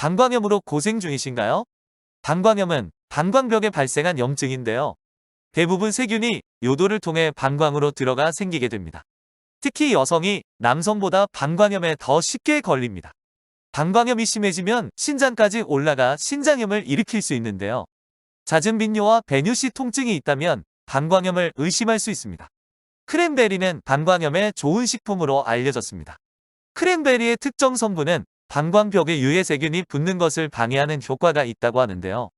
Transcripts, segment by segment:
방광염으로 고생 중이신가요? 방광염은 방광벽에 발생한 염증인데요. 대부분 세균이 요도를 통해 방광으로 들어가 생기게 됩니다. 특히 여성이 남성보다 방광염에 더 쉽게 걸립니다. 방광염이 심해지면 신장까지 올라가 신장염을 일으킬 수 있는데요. 잦은 빈뇨와 배뇨시 통증이 있다면 방광염을 의심할 수 있습니다. 크랜베리는 방광염에 좋은 식품으로 알려졌습니다. 크랜베리의 특정 성분은 방광벽에 유해 세균이 붙는 것을 방해하는 효과가 있다고 하는데요.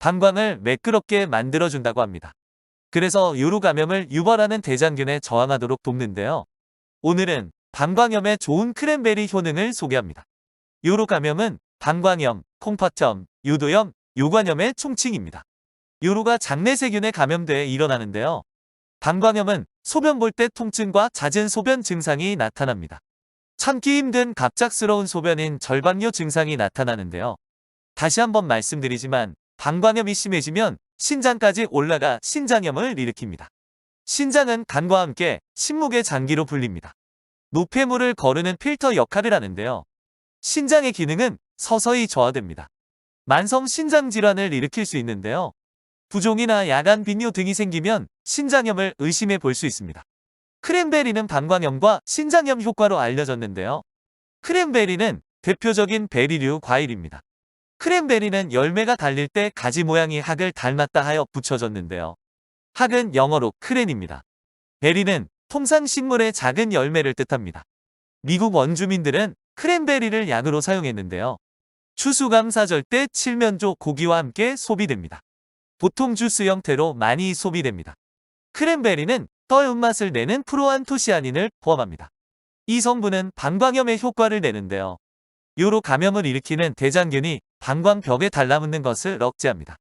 방광을 매끄럽게 만들어준다고 합니다. 그래서 요로 감염을 유발하는 대장균에 저항하도록 돕는데요. 오늘은 방광염에 좋은 크랜베리 효능을 소개합니다. 요로 감염은 방광염, 콩팥염, 유도염, 요관염의 총칭입니다. 요로가 장내 세균에 감염돼 일어나는데요. 방광염은 소변 볼 때 통증과 잦은 소변 증상이 나타납니다. 참기 힘든 갑작스러운 소변인 절반뇨 증상이 나타나는데요. 다시 한번 말씀드리지만 방광염이 심해지면 신장까지 올라가 신장염을 일으킵니다. 신장은 간과 함께 신목의 장기로 불립니다. 노폐물을 거르는 필터 역할을 하는데요. 신장의 기능은 서서히 저하됩니다. 만성 신장 질환을 일으킬 수 있는데요. 부종이나 야간 빈뇨 등이 생기면 신장염을 의심해 볼 수 있습니다. 크랜베리는 방광염과 신장염 효과로 알려졌는데요. 크랜베리는 대표적인 베리류 과일입니다. 크랜베리는 열매가 달릴 때 가지 모양이 학을 닮았다 하여 붙여졌는데요. 학은 영어로 크랜입니다. 베리는 통상 식물의 작은 열매를 뜻합니다. 미국 원주민들은 크랜베리를 약으로 사용했는데요. 추수감 사절 때 칠면조 고기와 함께 소비됩니다. 보통 주스 형태로 많이 소비됩니다. 크랜베리는 떨 맛을 내는 프로안토시아닌을 포함합니다. 이 성분은 방광염에 효과를 내는데요. 요로 감염을 일으키는 대장균이 방광벽에 달라붙는 것을 억제합니다.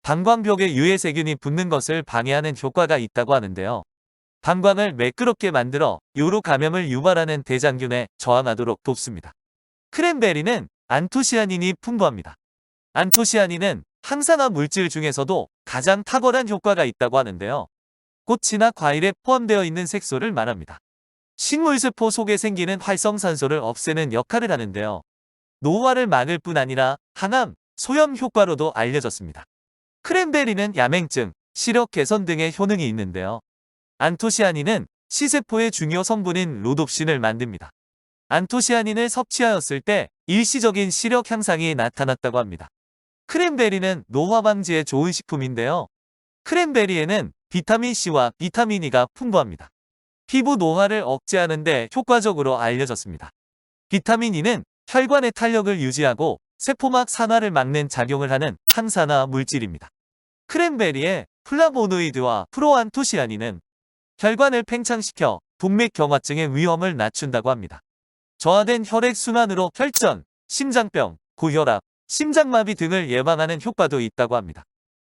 방광벽에 유해 세균이 붙는 것을 방해하는 효과가 있다고 하는데요. 방광을 매끄럽게 만들어 요로 감염을 유발하는 대장균에 저항하도록 돕습니다. 크랜베리는 안토시아닌이 풍부합니다. 안토시아닌은 항산화 물질 중에서도 가장 탁월한 효과가 있다고 하는데요. 꽃이나 과일에 포함되어 있는 색소를 말합니다. 식물세포 속에 생기는 활성산소를 없애는 역할을 하는데요. 노화를 막을 뿐 아니라 항암, 소염 효과로도 알려졌습니다. 크랜베리는 야맹증, 시력 개선 등의 효능이 있는데요. 안토시아닌은 시세포의 중요 성분인 로놉신을 만듭니다. 안토시아닌을 섭취하였을 때 일시적인 시력 향상이 나타났다고 합니다. 크랜베리는 노화 방지에 좋은 식품인데요. 크랜베리에는 비타민C와 비타민 E가 풍부합니다. 피부 노화를 억제하는 데 효과적으로 알려졌습니다. 비타민 E는 혈관의 탄력을 유지하고 세포막 산화를 막는 작용을 하는 항산화 물질입니다. 크랜베리의 플라보노이드와 프로안토시아닌은 혈관을 팽창시켜 동맥경화증의 위험을 낮춘다고 합니다. 저하된 혈액순환으로 혈전, 심장병, 고혈압, 심장마비 등을 예방하는 효과도 있다고 합니다.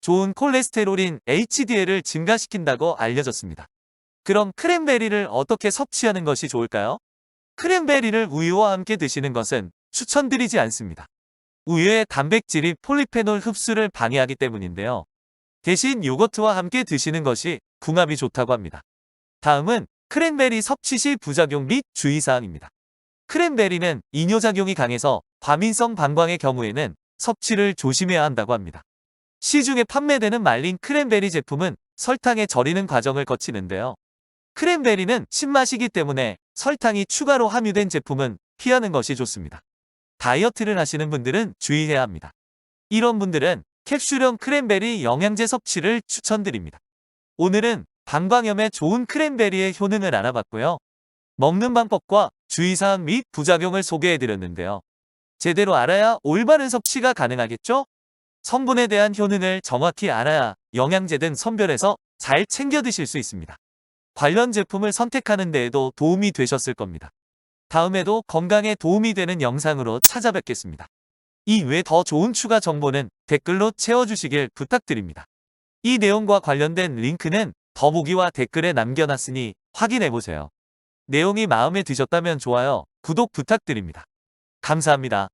좋은 콜레스테롤인 HDL을 증가시킨다고 알려졌습니다. 그럼 크랜베리를 어떻게 섭취하는 것이 좋을까요? 크랜베리를 우유와 함께 드시는 것은 추천드리지 않습니다. 우유의 단백질이 폴리페놀 흡수를 방해하기 때문인데요. 대신 요거트와 함께 드시는 것이 궁합이 좋다고 합니다. 다음은 크랜베리 섭취 시 부작용 및 주의사항입니다. 크랜베리는 이뇨작용이 강해서 과민성 방광의 경우에는 섭취를 조심해야 한다고 합니다. 시중에 판매되는 말린 크랜베리 제품은 설탕에 절이는 과정을 거치는데요. 크랜베리는 신맛이기 때문에 설탕이 추가로 함유된 제품은 피하는 것이 좋습니다. 다이어트를 하시는 분들은 주의해야 합니다. 이런 분들은 캡슐형 크랜베리 영양제 섭취를 추천드립니다. 오늘은 방광염에 좋은 크랜베리의 효능을 알아봤고요. 먹는 방법과 주의사항 및 부작용을 소개해드렸는데요. 제대로 알아야 올바른 섭취가 가능하겠죠? 성분에 대한 효능을 정확히 알아야 영양제든 선별해서 잘 챙겨 드실 수 있습니다. 관련 제품을 선택하는 데에도 도움이 되셨을 겁니다. 다음에도 건강에 도움이 되는 영상으로 찾아뵙겠습니다. 이 외 더 좋은 추가 정보는 댓글로 채워주시길 부탁드립니다. 이 내용과 관련된 링크는 더보기와 댓글에 남겨놨으니 확인해보세요. 내용이 마음에 드셨다면 좋아요, 구독 부탁드립니다. 감사합니다.